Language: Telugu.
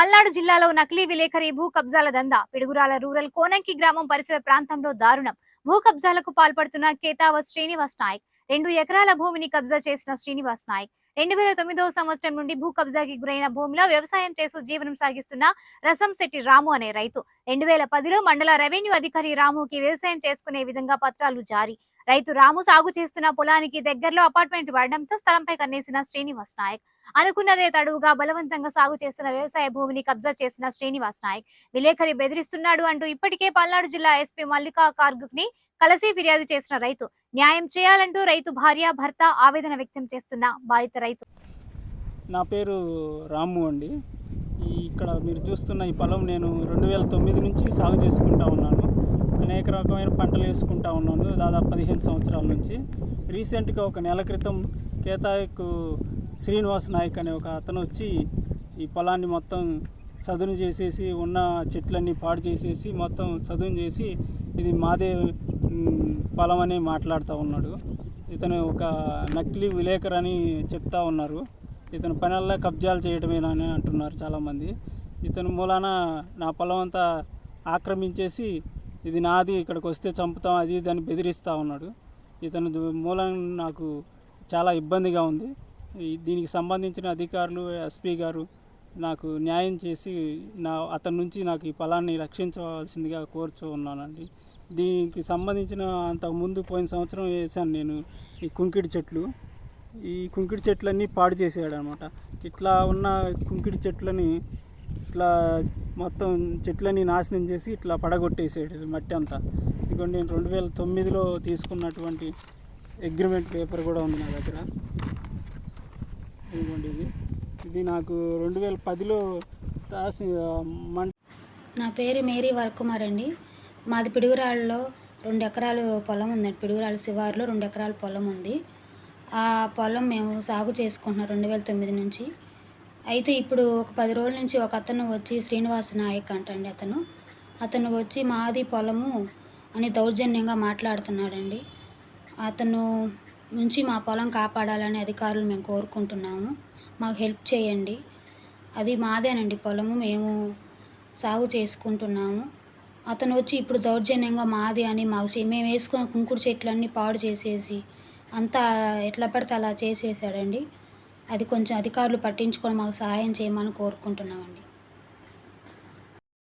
పల్నాడు జిల్లాలో నకిలీ విలేకరి భూ కబ్జాల దందా. పిడుగురాల రూరల్ కోనంకి గ్రామం పరిసర ప్రాంతంలో దారుణం. భూ కబ్జాలకు పాల్పడుతున్న కేతావత్ శ్రీనివాస్ నాయక్. రెండు ఎకరాల భూమిని కబ్జా చేసిన శ్రీనివాస్ నాయక్. రెండు వేల తొమ్మిదవ సంవత్సరం నుండి భూ కబ్జాకి గురైన భూమిలో వ్యవసాయం చేస్తూ జీవనం సాగిస్తున్న రసం శెట్టి రాము అనే రైతు. రెండు వేల పదిలో మండల రెవెన్యూ అధికారి రాముకి వ్యవసాయం చేసుకునే విధంగా పత్రాలు జారీ. రైతు రాము సాగు చేస్తున్న పొలానికి దగ్గరలో అపార్ట్మెంట్ వాడడంతో స్థలంపై కన్నేసిన శ్రీనివాస్ నాయక్. అనుకున్నదే తడువుగా బలవంతంగా సాగు చేస్తున్న వ్యవసాయ భూమిని కబ్జా చేసిన శ్రీనివాస్ నాయక్. విలేకరి బెదిరిస్తున్నాడు అంటూ ఇప్పటికే పల్నాడు జిల్లా ఎస్పీ మల్లికా కార్గుక్ని కలిసి ఫిర్యాదు చేసిన రైతు. న్యాయం చేయాలంటూ రైతు భార్య భర్త ఆవేదన వ్యక్తం చేస్తున్న బాధిత రైతు. నా పేరు రాము అండి. ఇక్కడ మీరు చూస్తున్న ఈ పొలం నేను రెండు వేల తొమ్మిది నుంచి సాగు చేసుకుంటా ఉన్నాను. రకమైన పంటలు వేసుకుంటా ఉన్నాను. దాదాపు పదిహేను సంవత్సరాల నుంచి. రీసెంట్గా ఒక నెల క్రితం కేతాయకు శ్రీనివాస్ నాయక్ అనే ఒక అతను వచ్చి ఈ పొలాన్ని మొత్తం చదును చేసేసి ఉన్న చెట్లన్నీ పాడు చేసేసి మొత్తం చదును చేసి ఇది మాదే పొలం అని మాట్లాడుతూ ఉన్నాడు. ఇతను ఒక నకిలీ విలేకరు అని చెప్తా ఉన్నారు. ఇతను పనల్లా కబ్జాలు చేయడమేనని అంటున్నారు చాలామంది. ఇతను మూలాన నా పొలం అంతా ఆక్రమించేసి ఇది నాది ఇక్కడికి వస్తే చంపుతాం అది ఇది అని బెదిరిస్తూ ఉన్నాడు. ఇతను మూలం నాకు చాలా ఇబ్బందిగా ఉంది. దీనికి సంబంధించిన అధికారులు ఎస్పీ గారు నాకు న్యాయం చేసి నా అతని నుంచి నాకు ఈ పొలాన్ని రక్షించవలసిందిగా కోరుచూ ఉన్నానండి. దీనికి సంబంధించిన అంతకు ముందు పోయిన సంవత్సరం వేసాను నేను ఈ కుంకిడి చెట్లు. ఈ కుంకిడి చెట్లన్నీ పాడు చేసాడు అనమాట ఇట్లా ఉన్న కుంకిడి చెట్లని ఇట్లా మొత్తం చెట్లని నాశనం చేసి ఇట్లా పడగొట్టేసేది మట్టి అంతా. ఇదిగోండి నేను రెండు వేల తొమ్మిదిలో తీసుకున్నటువంటి అగ్రిమెంట్ పేపర్ కూడా ఉంది నా దగ్గర. ఇదిగోండి ఇది. ఇది నాకు రెండు వేల పదిలో తాసి మం నా పేరు మేరీ వరకుమార్ అండి. మాది పిడుగురాళ్ళలో రెండు ఎకరాలు పొలం ఉందండి. పిడుగురాళ్ళ శివారులో రెండు ఎకరాల పొలం ఉంది. ఆ పొలం మేము సాగు చేసుకుంటున్నాం రెండు వేల తొమ్మిది నుంచి. అయితే ఇప్పుడు ఒక పది రోజుల నుంచి ఒక అతను వచ్చి శ్రీనివాస నాయక్ అంటండి అతను. అతను వచ్చి మాది పొలము అని దౌర్జన్యంగా మాట్లాడుతున్నాడండి. అతను నుంచి మా పొలం కాపాడాలని అధికారులు మేము కోరుకుంటున్నాము. మాకు హెల్ప్ చేయండి. అది మాదేనండి పొలము మేము సాగు చేసుకుంటున్నాము. అతను వచ్చి ఇప్పుడు దౌర్జన్యంగా మాది అని మాకు మేము వేసుకున్న కుంకుడు చెట్లన్నీ పాడు చేసేసి అంతా ఎట్లా పడితే అలా చేసేసాడండి. అది కొంచెం అధికారులు పట్టించుకొని మాకు సహాయం చేయమని కోరుకుంటున్నామండి.